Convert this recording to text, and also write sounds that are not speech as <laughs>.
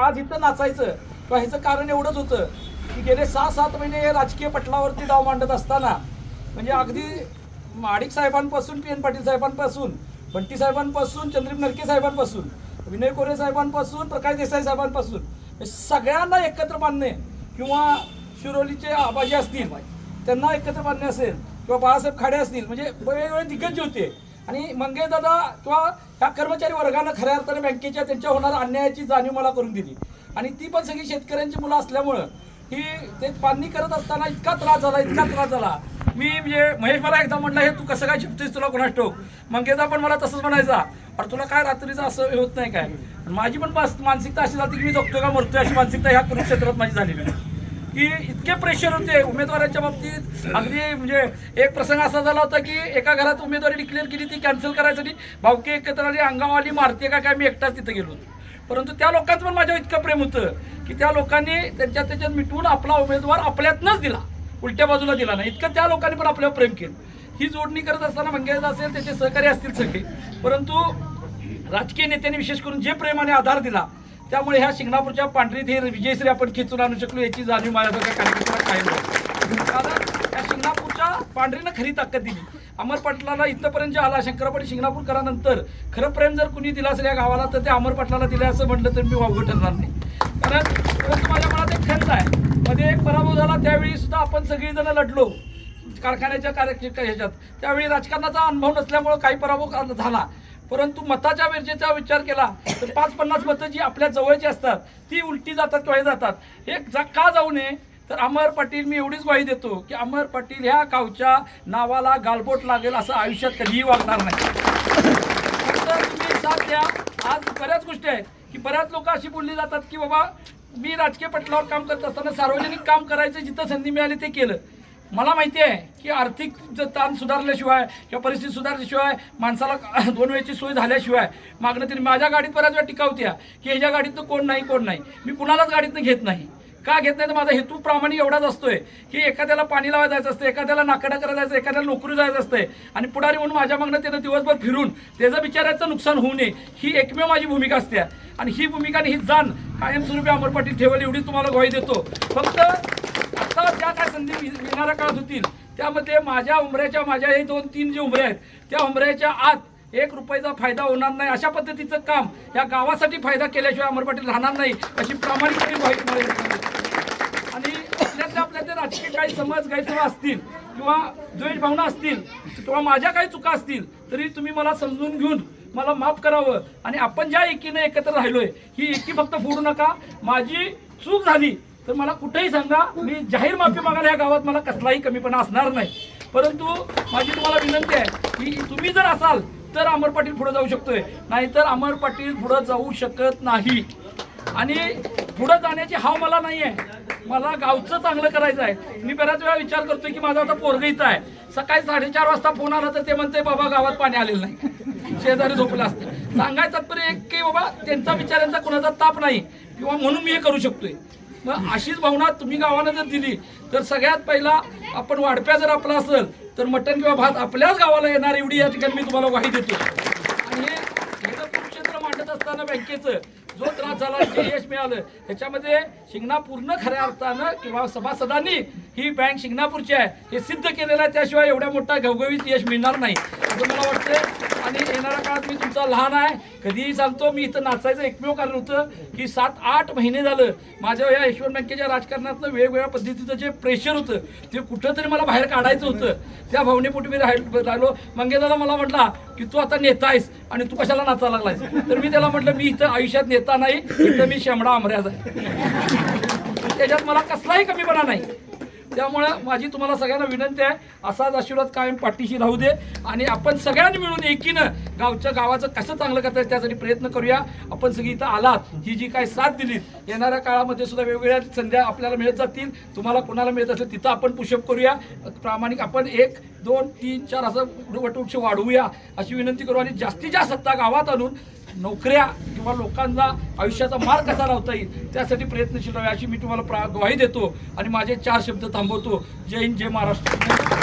आज इथं नाचायचं किंवा ह्याचं कारण एवढंच होतं की गेले सहा सात महिने हे राजकीय पटलावरती डाव मांडत असताना म्हणजे अगदी माडिक साहेबांपासून पी एन पाटील साहेबांपासून बंटी साहेबांपासून चंद्रीप नरके साहेबांपासून विनय कोरे साहेबांपासून प्रकाश देसाई साहेबांपासून हे सगळ्यांना एकत्र बांधणे किंवा शिरोलीचे आबाजी असतील त्यांना एकत्र बांधणे असेल किंवा बाळासाहेब खाडे असतील म्हणजे वेगवेगळे दिग्गज होते. आणि मंगेशदादा किंवा ह्या कर्मचारी वर्गानं खऱ्या अर्थाने बँकेच्या त्यांच्या होणाऱ्या अन्यायाची जाणीव मला करून दिली. आणि ती पण सगळी शेतकऱ्यांची मुलं असल्यामुळं ही ते पाणी करत असताना इतका त्रास झाला इतका त्रास झाला. मी म्हणजे महेश मला एकदा म्हटलं हे तू कसं काय शिकतोयस तुला कोणास ठोक मंगेशदा पण मला तसंच म्हणायचा अरे तुला काय रात्रीचं असं हे होत नाही काय? आणि माझी पण मानसिकता अशी झाली की मी जगतो का मरतोय अशी मानसिकता ह्या कुरुक्षेत्रात माझी झालेली आहे. की इतके प्रेशर होते उमेदवाराच्या बाबतीत. अगदी म्हणजे एक प्रसंग असा झाला होता की एका घरात उमेदवारी डिक्लेअर केली ती कॅन्सल करायसाठी भावकी एकत्र आली अंगावाली मारते का काय मी एकटाच तिथं गेलो होतो. परंतु त्या लोकांचं पण माझ्यावर इतकं प्रेम होतं की त्या लोकांनी त्यांच्या त्याच्यात मिटवून आपला उमेदवार आपल्यातनंच दिला. उलट्या बाजूला दिला नाही. इतकं त्या लोकांनी पण आपल्यावर प्रेम केलं. ही जोडणी करत असताना मंगेश असेल त्याचे सहकारी असतील सगळे. परंतु राजकीय नेत्यांनी विशेष करून जे प्रेमाने आधार दिला त्यामुळे ह्या शिंगणापूरच्या पांढरीत हे विजयश्री आपण खेचून आणू शकलो याची जाणीव माझ्यासारख्या कार्यकर्त्याला कायम नाही कारण या शिंगणापूरच्या पांढरीनं खरी ताकद दिली. अमर पाटलाला इथपर्यंत जे आला शंकरपाटी शिंगणापूरकरानंतर खरं प्रेम जर कुणी दिलं असेल या गावाला तर ते अमर पाटलाला दिलं असं म्हटलं तर मी वावगं ठरणार नाही. कारण परंतु माझ्या मनात एक खंत आहे. मध्ये एक पराभव झाला त्यावेळी सुद्धा आपण सगळीजण लढलो कारखान्याच्या कार्य ह्याच्यात. त्यावेळी राजकारणाचा अनुभव नसल्यामुळं काही पराभव झाला. परंतु मताच्या विरजेचा विचार केला तर पाच पन्नास मतं जी आपल्या जवळची असतात ती उलटी जातात किंवा हे जातात. एक जा का जाऊ नये? तर अमर पाटील मी एवढीच ग्वाही देतो की अमर पाटील ह्या गावच्या नावाला गालबोट लागेल असं आयुष्यात कधीही वागणार नाही. तर तुम्ही साथ द्या. आज बऱ्याच गोष्टी आहेत की बऱ्याच लोक अशी बोलली जातात की बाबा मी राजकीय पटलावर काम करत असताना सार्वजनिक काम करायचं जिथं संधी मिळाली ते केलं. मला माहिती आहे की आर्थिक ताण सुधारल्याशिवाय किंवा परिस्थिती सुधारल्याशिवाय माणसाला दोन वेळची सोय झाल्याशिवाय मागणं तरी माझ्या गाडीत बऱ्याच वेळा टिकाव होत्या की ह्याच्या गाडीतनं कोण नाही कोण नाही. मी कुणालाच गाडीतनं घेत नाही. का घेत नाही? तर माझा हेतू प्रामाणिक एवढाच असतोय की एखाद्याला पाणी लावायला जायचं असतं एखाद्याला नाकडा करायला जायचं एखाद्याला नोकरी जायचं असतंय. आणि पुढारी म्हणून माझ्या मागणं त्यानं दिवसभर फिरून त्याचं बिचारायचं नुकसान होऊ नये ही एकमेव माझी भूमिका असते. आणि ही भूमिका आणि ही जाण कायमस्वरूपी अमर पाटील ठेवली एवढी तुम्हाला ग्वाही देतो. फक्त आता ज्या काय संधी मिळणाऱ्या काळात होतील त्यामध्ये माझ्या उमऱ्याच्या माझ्या हे दोन तीन जे उमऱ्या आहेत त्या उमऱ्याच्या आत एक रुपयाचा फायदा होणार नाही. अशा पद्धतीचं काम या गावासाठी फायदा केल्याशिवाय अमर पाटील राहणार नाही अशी प्रामाणिकपणे माहिती तुम्हाला आणि आपल्यातल्या आपल्या ते राजकीय काही समज गैरसमज असतील किंवा द्वेष भावना असतील किंवा माझ्या काही चुका असतील तरी तुम्ही मला समजून घेऊन मला माफ करावं. आणि आपण ज्या एकीने एकत्र राहिलोय ही एकी फक्त फोडू नका. माझी चूक झाली तर मला कुठेही सांगा मी जाहीर माफी मागायला या गावात मला कसलाही कमीपणा असणार नाही. परंतु माझी तुम्हाला विनंती आहे की तुम्ही जर असाल तर अमर पाटील पुढे जाऊ शकतोय. नाहीतर अमर पाटील पुढे जाऊ शकत नाही. आणि पुढे जाण्याची हाव मला नाही आहे मला गावचं चांगलं करायचं आहे. मी बऱ्याच वेळा विचार करतोय की माझा आता पोरग इथं आहे. सकाळी साडेचार वाजता फोन आला तर ते म्हणते बाबा गावात पाणी आलेलं नाही. <laughs> शेजारी झोपलं असतं. सांगायचं तात्पर्य एक की बाबा त्यांचा विचारांचा कोणाचा ताप नाही. किंवा म्हणून मी हे करू शकतोय. मग अशीच भावना तुम्ही गावानं जर दिली तर सगळ्यात पहिला आपण वाढप्या जर आपला असेल तर मटण किंवा भात आपल्याच गावाला येणार एवढी या ठिकाणी मी तुम्हाला ग्वाही देतो. आणि हे हे जर कुरुक्षेत्र मांडत असताना बँकेचं जो त्रास झाला जे यश मिळालं ह्याच्यामध्ये शिंगणापूरनं खऱ्या अर्थानं किंवा सभासदांनी ही बँक शिंगणापूरची आहे हे सिद्ध केलेलं आहे. त्याशिवाय एवढ्या मोठा घवघवीत यश मिळणार नाही. असं मला वाटतं आणि येणाऱ्या काळात मी तुमचा लहान आहे. कधीही सांगतो मी इथं नाचायचं एकमेव कारण होतं की सात आठ महिने झालं माझ्या या यशवंत बँकेच्या राजकारणातलं वेगवेगळ्या पद्धतीचं जे प्रेशर होतं ते कुठंतरी मला बाहेर काढायचं होतं. त्या भावनेपोटी मी राहिलो राहिलो. मंगेदादा मला म्हटला की तू आता नेता आहेस आणि तू कशाला नाचा लागलायस? तर मी त्याला म्हटलं मी इथं आयुष्यात नेता नाही इथं मी शेमडा आमऱ्याचा आहे. त्याच्यात मला कसलाही कमीपणा नाही. त्यामुळं माझी तुम्हाला सगळ्यांना विनंती आहे असाच आशीर्वाद कायम पाठीशी राहू दे. आणि आपण सगळ्यांनी मिळून एकीनं गावच्या गावाचं कसं चांगलं करता येईल त्यासाठी प्रयत्न करूया. आपण सगळी इथं आलात ही जी काय साथ दिली येणाऱ्या काळामध्ये सुद्धा वेगवेगळ्या संध्या आपल्याला मिळत जातील. तुम्हाला कोणाला मिळत असेल तिथं आपण पुशअप करूया. प्रामाणिक आपण एक दोन तीन चार असं वटवृक्ष वाढवूया अशी विनंती करू. आणि जास्तीत जास्त सत्ता गावात आणून नोकऱ्या किंवा लोकांना आयुष्याचा मार्ग कसा लावता येईल त्यासाठी प्रयत्नशील राहावे अशी मी तुम्हाला प्रा ग्वाही देतो आणि माझे चार शब्द थांबवतो. जय हिंद जय महाराष्ट्र.